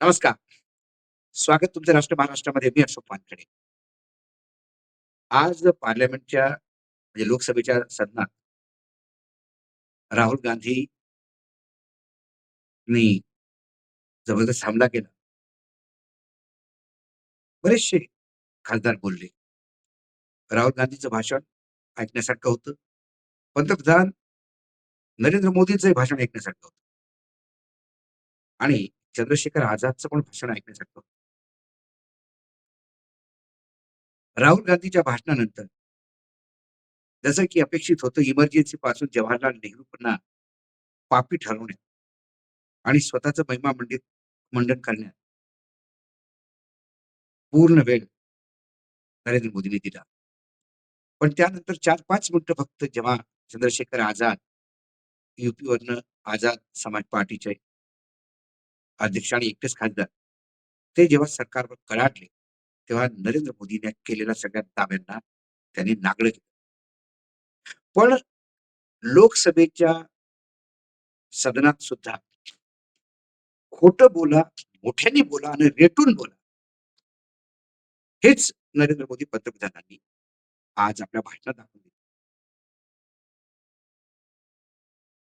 नमस्कार. स्वागत तुमचं राष्ट्र महाराष्ट्रामध्ये. मी अशोक वानखेडे. आज पार्लमेंटच्या म्हणजे लोकसभेच्या सदनात राहुल गांधी जबरदस्त हमला केला. बरेचसे खासदार बोलले. राहुल गांधीचं भाषण ऐकण्यासारखं होतं. पंतप्रधान नरेंद्र मोदींचंही भाषण ऐकण्यासारखं होतं. आणि चंद्रशेखर आझादचं पण भाषण ऐकण्यासारखं राहुल गांधीच्या भाषणानंतर. जसं की अपेक्षित होतं इमर्जन्सी पासून जवाहरलाल नेहरूंना पापी ठरवण्यात आणि स्वतःचं महिमा मंडित मंडन करण्यात. पूर्ण वेळ नरेंद्र मोदींनी दिला. पण त्यानंतर 4-5 मिनिटं फक्त जेव्हा चंद्रशेखर आझाद युपीवरनं आझाद समाज पार्टीचे अध्यक्ष आणि एकटेच खासदार ते जेव्हा सरकारवर कडाडले, तेव्हा नरेंद्र मोदींनी केलेल्या सगळ्या दाव्यांना त्यांनी नांगळं केलं. पण लोकसभेच्या सदनात सुद्धा खोट बोला, मोठ्याने बोला आणि रेटून बोला. हेच नरेंद्र मोदी पंतप्रधानांनी आज आपल्या भाषणात दाखवून दिले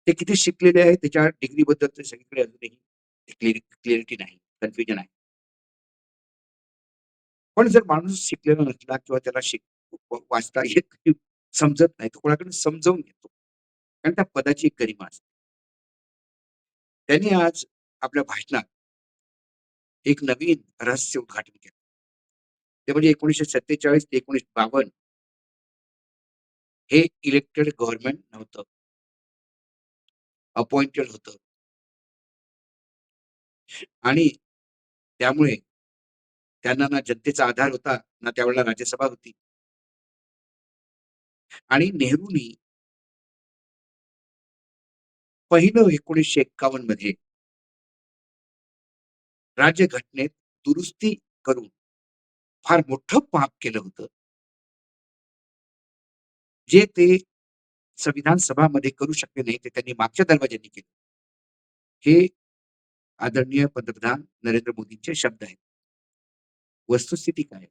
ते किती शिकलेले आहे त्याच्या डिग्रीबद्दल तर सगळीकडे अजूनही क्लिअर क्लिअरिटी नाही, कन्फ्युजन आहे. पण जर माणूस शिकलेला नसला किंवा त्याला शिक व वाचता येत समजत नाही, तो कोणाकडून समजावून घेतो. कारण त्या पदाची एक गरिमा असते. त्यांनी आज आपल्या भाषणात एक नवीन रहस्य उद्घाटन केलं. ते म्हणजे 1947 ते 1952 हे इलेक्टेड गव्हर्नमेंट नव्हतं. अपॉइंटेड होतं. आणि त्यामुळे त्यांना ना जनतेचा आधार होता, ना त्यावेळेला राज्यसभा होती. आणि नेहरूंनी पहिलं 1951 मध्ये राज्यघटनेत दुरुस्ती करून फार मोठं पाप केलं होतं. जे ते संविधान सभामध्ये करू शकले नाही, ते त्यांनी मागच्या दरवाज्यांनी केलं. हे आदरणीय पंतप्रधान नरेंद्र मोदींचे शब्द आहेत. वस्तुस्थिती काय आहे?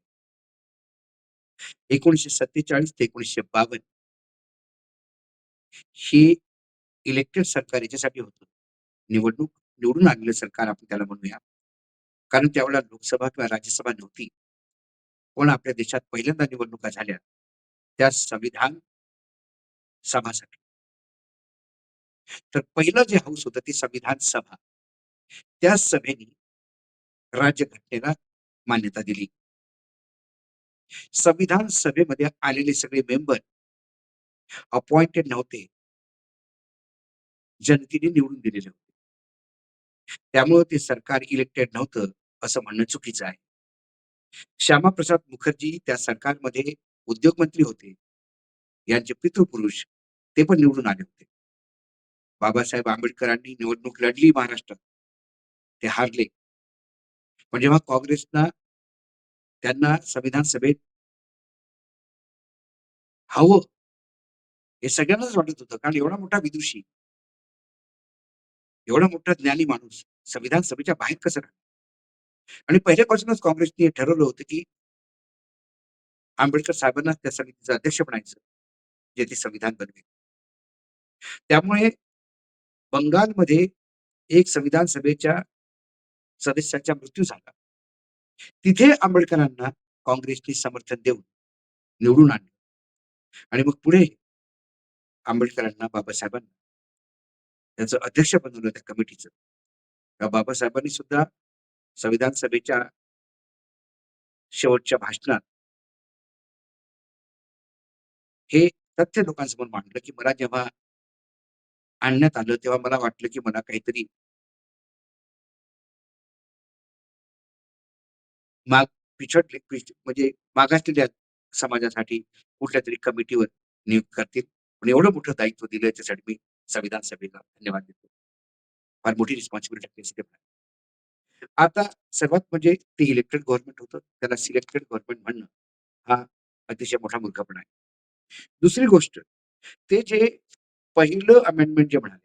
1947 ते 1952 हे इलेक्टेड सरकार याच्यासाठी होतं. निवडणूक निवडून आलेलं सरकार आपण त्याला म्हणूया. कारण त्यावेळेला लोकसभा किंवा राज्यसभा नव्हती. पण आपल्या देशात पहिल्यांदा निवडणुका झाल्या. त्या संविधान सभासाठी. तर पहिलं जे हाऊस होतं ते संविधान सभा. त्या सभेने राज्यघटनेला मान्यता दिली. संविधान सभेमध्ये आलेले सगळे मेंबर अपॉइंटेड नव्हते. जनतेने निवडून दिलेले होते. त्यामुळे ते सरकार इलेक्टेड नव्हतं, असं म्हणणं चुकीचं आहे. श्यामाप्रसाद मुखर्जी त्या सरकारमध्ये उद्योगमंत्री होते. यांचे पितृपुरुष ते पण निवडून आले होते. बाबासाहेब आंबेडकरांनी निवडणूक लढली महाराष्ट्रात. ते हारले. पण जेव्हा काँग्रेसनं त्यांना संविधान सभेत हवं, हे सगळ्यांनाच वाटत होतं. कारण एवढा मोठा विदुषी एवढा मोठा ज्ञानी माणूस संविधान सभेच्या बाहेर कसं राहणार? आणि पहिल्यापासूनच काँग्रेसने ठरवलं होतं, की आंबेडकर साहेबांना त्या समितीचं अध्यक्ष बनायचं. जे ते संविधान बनवेल. त्यामुळे बंगालमध्ये एक संविधान सभेच्या सदस्याचा मृत्यू झाला. तिथे आंबेडकरांना काँग्रेसने समर्थन देऊन निवडून आणलं. आणि मग पुढे आंबेडकरांना बाबासाहेबांना त्यांचं अध्यक्ष बनवलं त्या कमिटीचं. त्या बाबासाहेबांनी सुद्धा संविधान सभेच्या शेवटच्या भाषणात हे तथ्य लोकांसमोर मांडलं, की मला जेव्हा आणण्यात आलं, तेव्हा मला वाटलं, की मला काहीतरी माग पिछडले पिछ म्हणजे मागासलेल्या समाजासाठी कुठल्यातरी कमिटीवर नियुक्त करतील. पण एवढं मोठं दायित्व दिलं याच्यासाठी मी संविधान सभेला धन्यवाद देतो. फार मोठी रिस्पॉन्सिबिलिटी असते आता सर्वात म्हणजे ते इलेक्टेड गव्हर्नमेंट होतं. त्याला सिलेक्टेड गव्हर्नमेंट म्हणणं हा अतिशय मोठा मूर्खपणा आहे. दुसरी गोष्ट ते जे पहिलं अमेंडमेंट जे म्हणाले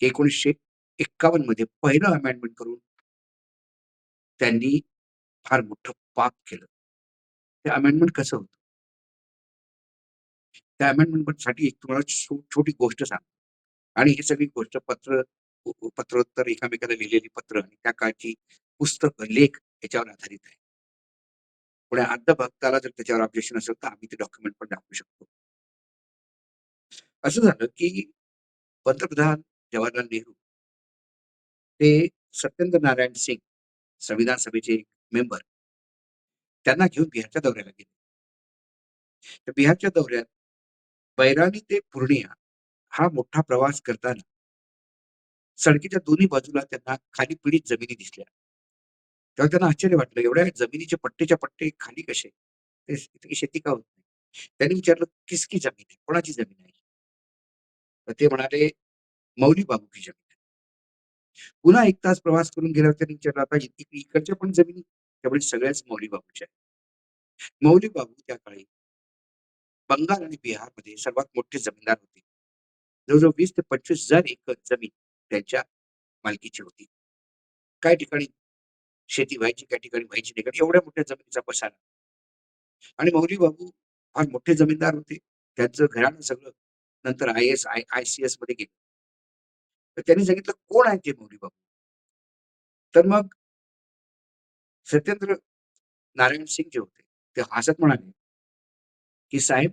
1951 मध्ये पहिलं अमेंडमेंट करून त्यांनी फार मोठं पाप केलं. ते अमेंडमेंट कसं होतं? त्या अमेंडमेंटसाठी तुम्हाला छो छोटी गोष्ट सांगतो आणि ही सगळी गोष्ट पत्र उ उ पत्रोत्तर एकामेकाला लिहिलेली पत्र आणि त्या काळची पुस्तक, लेख याच्यावर आधारित आहे. पुढे अंध भक्ताला जर त्याच्यावर ऑब्जेक्शन असेल, तर आम्ही ते डॉक्युमेंट पण दाखवू शकतो. असं झालं, की पंतप्रधान जवाहरलाल नेहरू ते सत्येंद्र नारायण सिंग, संविधान सभेचे मेंबर त्यांना घेऊन बिहारच्या दौऱ्याला गेले. तर बिहारच्या दौऱ्यात बैरानी ते पूर्णिया हा मोठा प्रवास करताना सडकीच्या दोन्ही बाजूला त्यांना खाली पीडित जमिनी दिसल्या. तेव्हा त्यांना आश्चर्य वाटलं, एवढ्या जमिनीचे पट्टेच्या पट्टे खाली कसे? ते शेती का होत नाही? त्यांनी विचारलं, "किसकी जमीन आहे कोणाची जमीन आहे?" तर ते म्हणाले, "मौली बाबूची जमीन पुन्हा एक तास प्रवास करून गेल्यावर त्यांनी विचारलं, "आता इ इकडच्या पण जमिनी?" त्यामुळे "सगळ्याच मौली बाबूच्या मौली बाबू त्या काळी बंगाल आणि बिहारमध्ये सर्वात मोठे जमीनदार होते. जवळजवळ वीस ते पंचवीस हजार एकर जमीन त्यांच्या मालकीची होती. काही ठिकाणी शेती व्हायची, काही ठिकाणी व्हायची नाही. कारण एवढ्या मोठ्या जमिनीचा पसारा. आणि मौली बाबू फार मोठे जमीनदार होते. त्यांचं घराणं सगळं नंतर I S I I C एसमध्ये गेलं. तर त्यांनी सांगितलं, "कोण आहेत ते मौली बाबू?" तर मग सत्येंद्र नारायण सिंग जे होते, ते हसत म्हणाले, की "साहेब"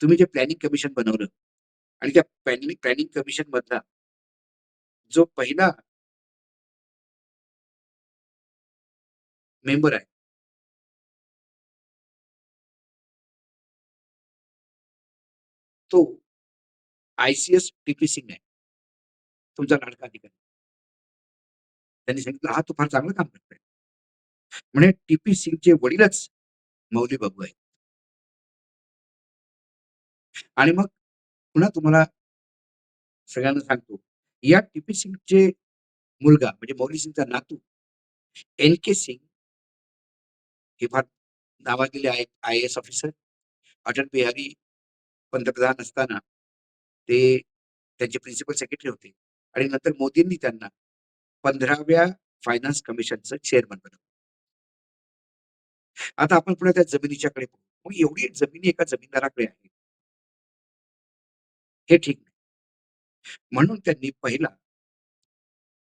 "तुम्ही जे प्लॅनिंग कमिशन बनवलं आणि त्या प्लॅनिंग प्लॅनिंग कमिशनमधला जो पहिला मेंबर आहे तो आय-सी-एस टी-पी सिंग आहे. तुमचा लाडका अधिकारी. त्यांनी सांगितलं, "हा तो फार चांगलं काम करतोय." म्हणे टी-पी सिंगचे वडीलच मौली बाबू आहेत. आणि मग पुन्हा तुम्हाला सगळ्यांना सांगतो, या टी-पी सिंगचे मुलगा म्हणजे मौली सिंगचा नातू एन-के सिंग हे फार नावाजलेले I I A S officer. Atal Bihari पंतप्रधान असताना ते त्यांचे प्रिन्सिपल सेक्रेटरी होते आणि नंतर मोदींनी त्यांना 15व्या फायनान्स कमिशनचं चेअरमन बनवलं. आता आपण पुन्हा त्या जमिनीच्याकडे पाहू. मग एवढी जमिनी एका जमीनदाराकडे आहे. हे ठीक नाही. म्हणून त्यांनी पहिला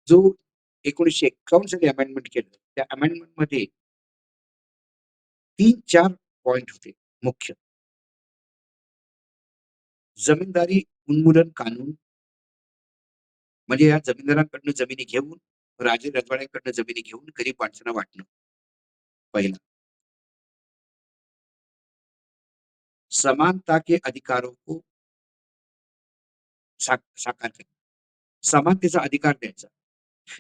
जो 1951 साली अमेंडमेंट केलं, त्या अमेंडमेंटमध्ये 3-4 पॉइंट होते मुख्य. जमीनदारी उन्मूलन कानून म्हणजे या जमीनदारांकडनं जमिनी घेऊन, राजे-रजवाड्यांकडनं जमिनी घेऊन गरीब माणसांना वाटणं. पहिला. समानता के अधिकारों को साकार करणं. समानतेचा अधिकार द्यायचा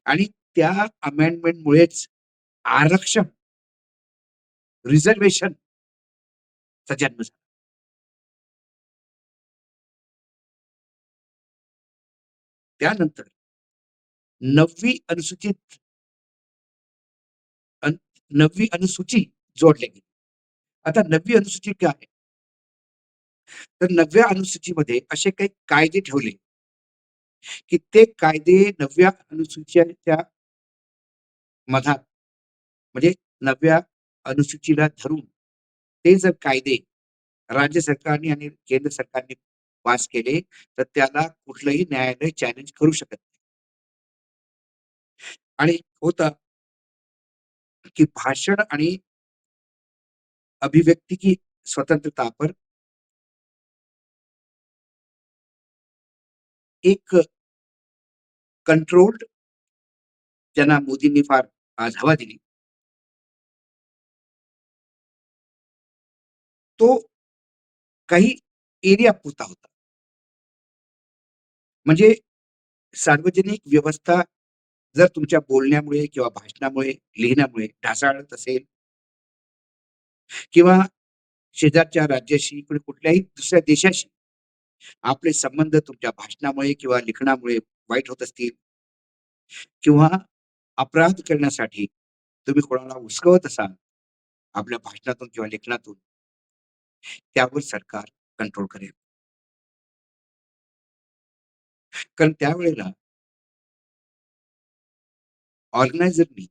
आणि त्या अमेंडमेंटमुळेच आरक्षण रिझर्वेशन चा जन्म झाला. त्यानंतर नववी अनुसूचित अन नववी अनुसूची जोडली गेली. आता नववी अनुसूची काय आहे? तर नवव्या अनुसूचीमध्ये असे काही कायदे ठेवले की ते कायदे नवव्या अनुसूचीच्या मधात म्हणजे नवव्या अनुसूचीला धरून ते जर कायदे राज्य सरकारने आणि केंद्र सरकारने पास केले, तर त्याला कुठलंही न्यायालय चॅलेंज करू शकत नाही. आणि होत की भाषण आणि अभिव्यक्ती की स्वतंत्रता पर एक कंट्रोल्ड ज्यांना मोदींनी फार आज हवा दिली. तो काही एरिया पुरता होता. म्हणजे सार्वजनिक व्यवस्था जर तुमच्या बोलण्यामुळे किंवा भाषणामुळे, लिहिण्यामुळे ढासाळत असेल किंवा शेजारच्या राज्याशी किंवा कुठल्याही दुसऱ्या देशाशी आपले संबंध तुमच्या भाषणामुळे किंवा लिखाणामुळे वाईट होत असतील किंवा अपराध करण्यासाठी तुम्ही कोणाला उस्कवत असाल, आपल्या भाषणातून किंवा लेखनातून त्यावर सरकार कंट्रोल करेल. कारण त्यावेळेला ऑर्गनायझरनी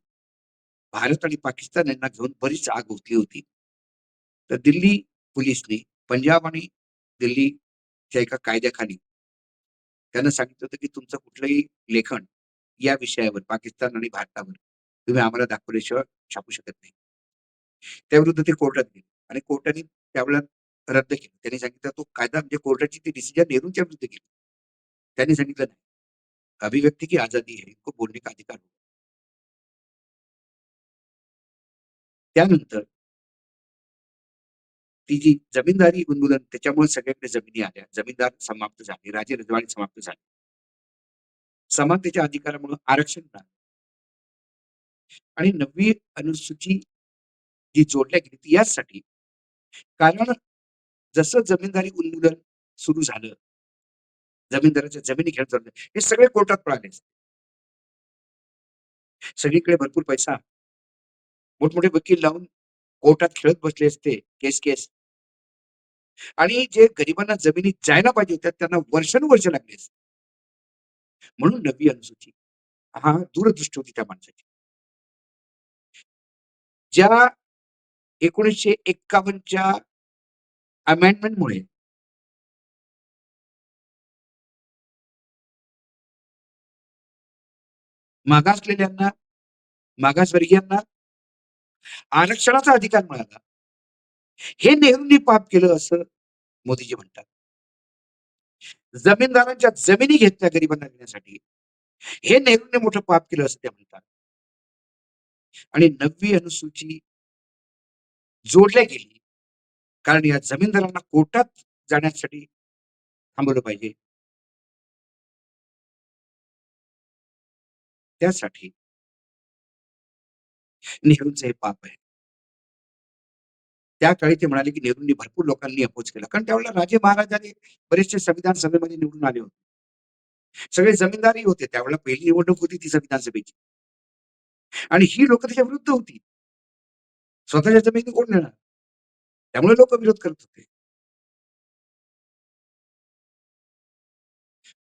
भारत आणि पाकिस्तान यांना घेऊन बरीच आग ओतली होती. तर दिल्ली पोलिसने पंजाब आणि दिल्लीच्या एका कायद्याखाली त्यांना सांगितलं होतं की तुमचं कुठलंही लेखन या विषयावर पाकिस्तान आणि भारतावर तुम्ही आम्हाला दाखवल्याशिवाय छापू शकत नाही. त्याविरुद्ध ते कोर्टात गेले आणि कोर्टाने त्यावेळेला रद्द केलं. त्यांनी सांगितलं तो कायदा म्हणजे कोर्टाची ती डिसिजन नेहरूंच्या विरुद्ध केली. त्यांनी सांगितलं नाही. अभिव्यक्ती की आजादी है इनको बोलने का अधिकार होगा त्यानंतर ती जी जमीनदारी उन्मूलन त्याच्यामुळे सगळ्यांकडे जमिनी आल्या. जमीनदार समाप्त झाले. राजे रजवाडे समाप्त झाले. समानतेच्या अधिकारामुळे आरक्षण मिळालं. आणि नववी अनुसूची जी जोडल्या गेली ती याचसाठी कारण जसं जमीनदारी उन्मूलन सुरू झालं जमीनदाराच्या जमिनी खेळ चालले हे सगळे कोर्टात पळाले. सगळीकडे भरपूर पैसा. मोठमोठे वकील लावून कोर्टात खेळत बसले असते केस केस. आणि जे गरिबांना जमिनी जायला पाहिजे होत्या त्यांना वर्षानुवर्ष लागले असते. म्हणून नवी अनुसूची. हा दूरदृष्टी होती त्या माणसाची. ज्या एकोणीसशे एक्कावन्नच्या अमेंडमेंटमुळे मागासलेल्यांना मागासवर्गीयांना आरक्षणाचा अधिकार मिळाला. हे नेहरूंनी पाप केलं असं मोदीजी म्हणतात. जमीनदारांच्या जमिनी घेतल्या गरिबांना देण्यासाठी हे नेहरूंनी मोठं पाप केलं असं ते म्हणतात. आणि नववी अनुसूची जोडल्या गेली. कारण या जमीनदारांना कोर्टात जाण्यासाठी थांबवलं पाहिजे. त्यासाठी नेहरूंचं हे पाप आहे. त्या काळी ते म्हणाले की नेहरूंनी भरपूर लोकांनी अपोज केला. कारण त्यावेळेला राजे महाराजांनी बरेचसे संविधान सभेमध्ये निवडून आले होते. सगळे जमीनदारही होते. त्यावेळेला पहिली निवडणूक होती ती संविधान सभेची. आणि ही लोक त्याच्या विरुद्ध होती. स्वतःच्या जमिनी कोण नेणार? त्यामुळे लोक विरोध करत होते.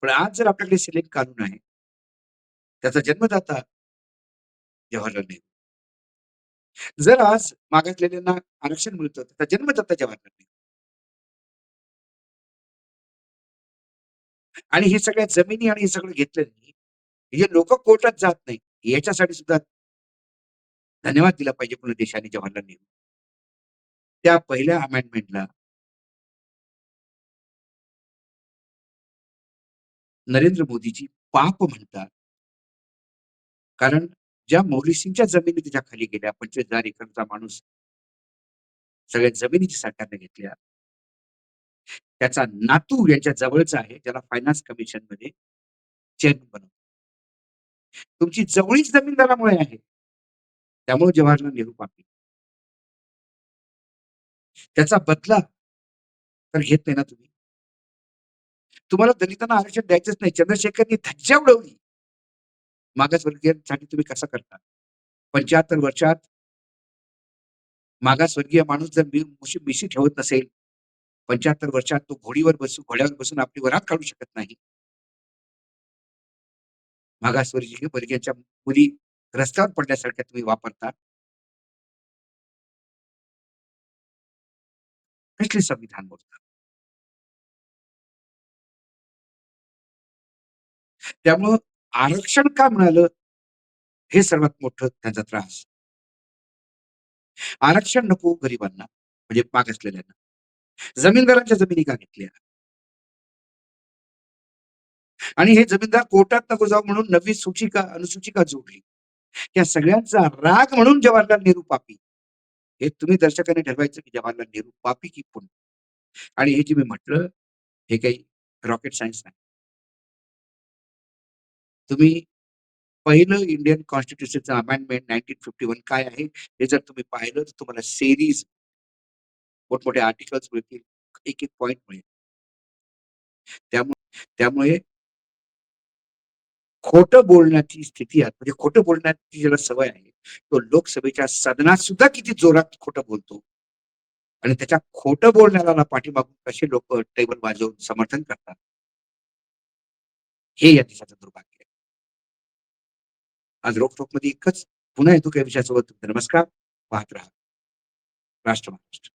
पण आज जर आपल्याकडे सिलेक्ट कानून आहे त्याचा जन्मदाता जवाहरलाल नेहरू जर आज मागासलेल्यांना आरक्षण मिळतं त्याचा जन्मदाता जवाहरलाल नेहरू आणि हे सगळ्या जमिनी आणि हे सगळं घेतलं नाही हे लोक कोर्टात जात नाही. याच्यासाठी सुद्धा धन्यवाद दिला पाहिजे पूर्ण देशाने जवाहरलाल नेहरू त्या पहिल्या अमेंडमेंटला नरेंद्र मोदीजी पाप म्हणतात. कारण ज्या मौलिसींच्या जमिनी त्याच्याखाली गेल्या पंचवीस हजार एकरचा माणूस सगळ्या जमिनीची सरकारने घेतल्या. त्याचा नातू यांच्या जवळचा आहे ज्याला फायनान्स कमिशनमध्ये चेअरमन बनव तुमची जवळीच जमीनदारामुळे आहे. त्यामुळे जवाहरलाल नेहरू पापी. त्याचा बदला तर घेत नाही ना तुम्ही? तुम्हाला दलितांना आरक्षण द्यायचंच नाही. चंद्रशेखरनी धज्जा उडवली. मागासवर्गीयांसाठी तुम्ही कसं करता? पंच्याहत्तर वर्षात मागासवर्गीय माणूस जर मी मुशी मिशी ठेवत नसेल पंच्याहत्तर वर्षात तो घोडीवर बसून घोड्यावर बसून आपली वरात काढू शकत नाही. मागासवर्गीय वर्गीयांच्या मुली रस्त्यावर पडण्यासारख्या तुम्ही वापरता. कसले संविधान बोलतात त्यामुळं आरक्षण का मिळालं? हे सर्वात मोठं त्यांचा त्रास. आरक्षण नको गरिबांना म्हणजे मागासलेल्यांना जमीनदारांच्या जमिनी का घेतल्या? आणि हे जमीनदार कोर्टात नको जाऊ म्हणून नवी सूचिका अनुसूचिका जोडली. या सगळ्यांचा राग म्हणून जवाहरलाल नेहरू पापी. हे तुम्ही दर्शकांनी ठरवायचं की जवाहरलाल नेहरू पापी की पुण्य? आणि हे जे मी म्हटलं हे काही रॉकेट सायन्स नाही. तुम्ही पहिलं इंडियन कॉन्स्टिट्यूशनचं अमेंडमेंट नाईन्टीन फिफ्टी वन काय आहे? हे जर तुम्ही पाहिलं तर तुम्हाला सेरीज मोठमोठे आर्टिकल्स मिळतील. एक एक पॉइंट मिळेल. त्यामुळे त्यामुळे खोटं बोलण्याची स्थिती आहे म्हणजे खोटं बोलण्याची ज्याला सवय आहे तो लोकसभेच्या सदनात सुद्धा किती जोरात खोटं बोलतो? आणि त्याच्या खोटं बोलण्याला पाठीमागून कसे लोक टेबल वाजवून समर्थन करतात? हे या देशाचं दुर्भाग्य. आज रोखोकमध्ये एकच पुन्हा येतो काही विषयासोबत. नमस्कार. पाहत राहा. राष्ट्र महाराष्ट्र.